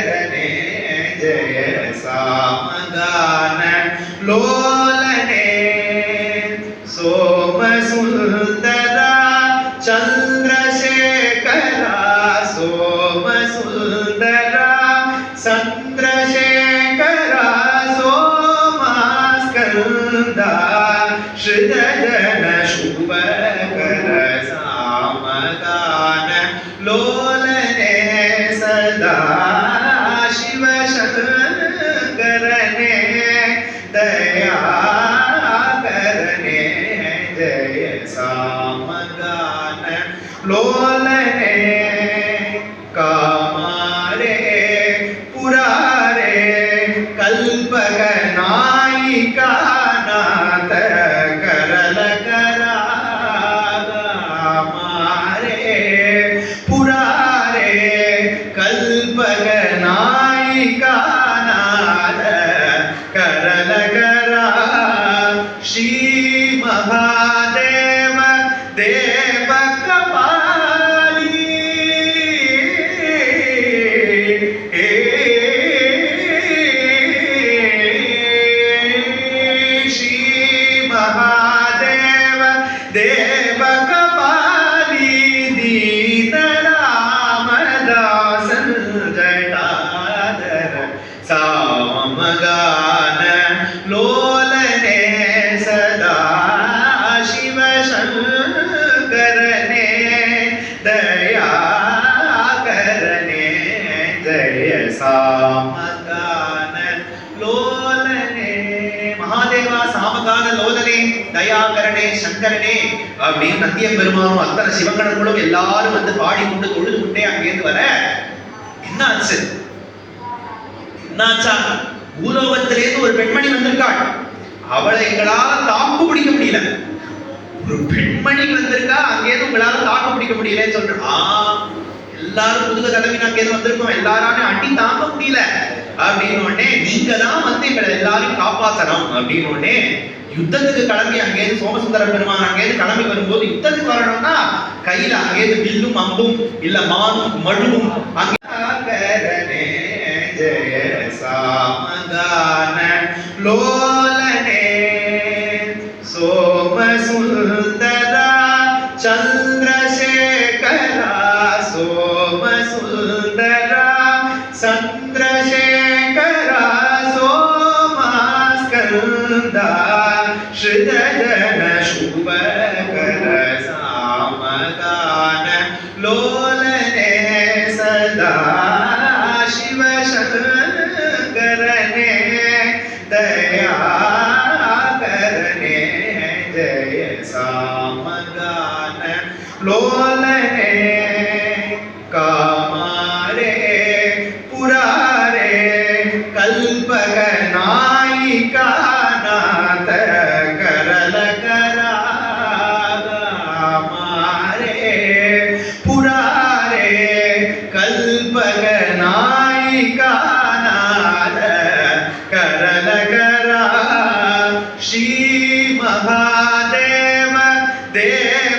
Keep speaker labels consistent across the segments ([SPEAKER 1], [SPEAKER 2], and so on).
[SPEAKER 1] கரணே ஜெய சாமகான லோலனே சோம சுந்தரா சந்திரசேகரா சோம சுந்தரா சந்திரசேகரா சோமாஸ்கந்தா ஸ்ருதஜன சுபகர சாமகான ஜெய சாமகான லோலனே காமாரே புராரே கல்பக நாயிகா நாத கரல கராமாரே சாமகான லோலனே மகாதேவா சாமகான லோலனே தயாகரனே சங்கரனே அப்படின்னு நந்தியம் பெருமானும் அத்தனை சிவகணங்களும் எல்லாரும் வந்து பாடிக்கொண்டு தொழுது கொண்டே அங்கேருந்து வர என்ன ஆச்சு என்னாச்சா? பூலோகத்திலேருந்து ஒரு பெண்மணி வந்திருக்காள். அவளை எங்களால தாக்கு பிடிக்க முடியல. ஒரு பெண்மணி வந்திருக்கா அங்கேருந்து உங்களால தாக்கு பிடிக்க முடியலன்னு சொல்றான் எல்லாரும் எல்லாரும் தடவி நாங்க எது வந்திருக்கோம். எல்லாராமே அடி தாங்க முடியல. அப்படின்னு உடனே நீங்க தான் வந்து எங்களை எல்லாரையும் காப்பாத்தணும். அப்படின்னு உடனே யுத்தத்துக்கு கிளம்பி அங்கேருந்து சோமசுந்தர பெருமான் அங்கேருந்து கிளம்பி வரும்போது யுத்தத்துக்கு வரணும்னா கையில அங்கேருந்து வில்லும் அம்பும் இல்ல மானும் மழுவும் அங்கே ஜெய சாமகான லோலனே. சோம சந்திரசேகரா சோ சோமாஸ்கந்தா ஸ்ருதஜன சுபகர சாமகான லோலனே சதா சிவசங்கரனே தயாகரனே ஜெய சாமகான லோலனே காமாரே Deus.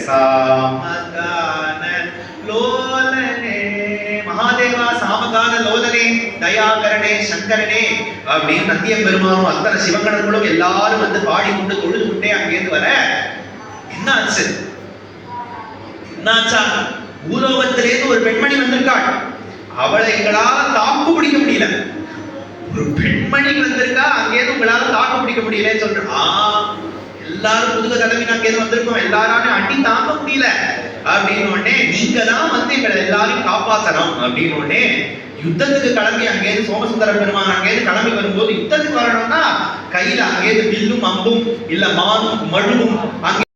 [SPEAKER 1] ஜெய சாமகான மகாதேவா சாமகான லோலனே தயாகரனே சங்கரனே அப்படின்னு நந்தியம் பெருமானும் அத்தனை சிவகணங்களும் எல்லாரும் வந்து பாடிக்கொண்டு தொழுது கொண்டே அங்கேருந்து வர என்ன ஆச்சு என்னாச்சா? பூலோகத்திலேருந்து ஒரு பெண்மணி வந்திருக்காள். அவளை எங்களால தாக்கு பிடிக்க முடியல. ஒரு பெண்மணி வந்திருக்கா அங்கேருந்து உங்களால தாக்கு பிடிக்க முடியலன்னு சொல்றான் எல்லாரும் புதுக தலைவி அங்கேருந்து வந்திருக்கோம் எல்லாராமே அடி தாங்க முடியல. அப்படின்னு உடனே நீங்க தான் வந்து எங்களை எல்லாரையும் காப்பாத்தணும். அப்படின்னு உடனே யுத்தத்துக்கு கிளம்பி அங்கேருந்து சோமசுந்தர பெருமான் அங்கேருந்து கிளம்பி வரும்போது யுத்தத்துக்கு வரணும்னா கையில அங்கேருந்து வில்லும் அம்பும் இல்ல மானும் மழுவும் அங்கே